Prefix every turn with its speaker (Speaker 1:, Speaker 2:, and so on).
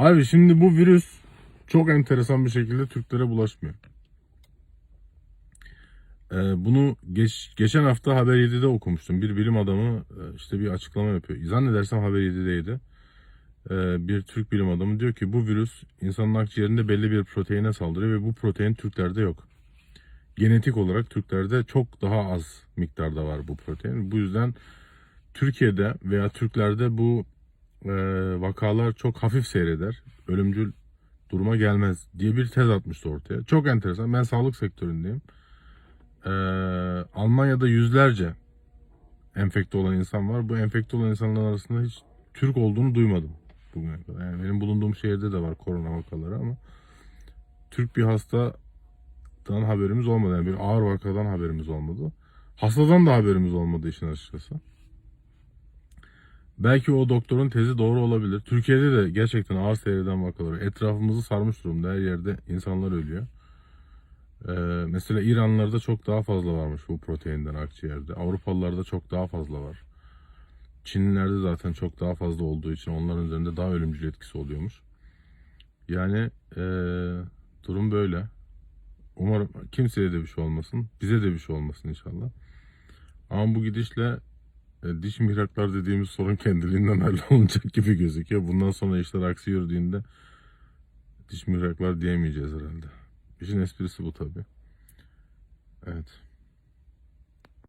Speaker 1: Abi şimdi bu virüs çok enteresan bir şekilde Türklere bulaşmıyor. Ee, bunu geç, geçen hafta Haber 7'de okumuştum. Bir bilim adamı e, işte bir açıklama yapıyor. Zannedersem Haber 7'deydi. Ee, bir Türk bilim adamı diyor ki bu virüs insanın akciğerinde belli bir proteine saldırıyor ve bu protein Türklerde yok. Genetik olarak Türklerde çok daha az miktarda var bu protein. Bu yüzden Türkiye'de veya Türklerde bu e, vakalar çok hafif seyreder. Ölümcül duruma gelmez diye bir tez atmıştı ortaya. Çok enteresan. Ben sağlık sektöründeyim. Ee, Almanya'da yüzlerce enfekte olan insan var. Bu enfekte olan insanların arasında hiç Türk olduğunu duymadım bugüne kadar. Yani benim bulunduğum şehirde de var korona vakaları ama Türk bir hastadan haberimiz olmadı. Yani bir ağır vakadan haberimiz olmadı. Hastadan da haberimiz olmadı işin açıkçası. Belki o doktorun tezi doğru olabilir. Türkiye'de de gerçekten ağır seyreden vakalar. Etrafımızı sarmış durumda. Her yerde insanlar ölüyor. Ee, mesela İranlılarda çok daha fazla varmış bu proteinden akciğerde. Avrupalılarda çok daha fazla var. Çinlilerde zaten çok daha fazla olduğu için onların üzerinde daha ölümcül etkisi oluyormuş. Yani ee, durum böyle. Umarım kimseye de bir şey olmasın. Bize de bir şey olmasın inşallah. Ama bu gidişle e, diş mihraklar dediğimiz sorun kendiliğinden hallolacak gibi gözüküyor. Bundan sonra işler aksi yürüdüğünde diş mihraklar diyemeyeceğiz herhalde. İşin esprisi bu tabii.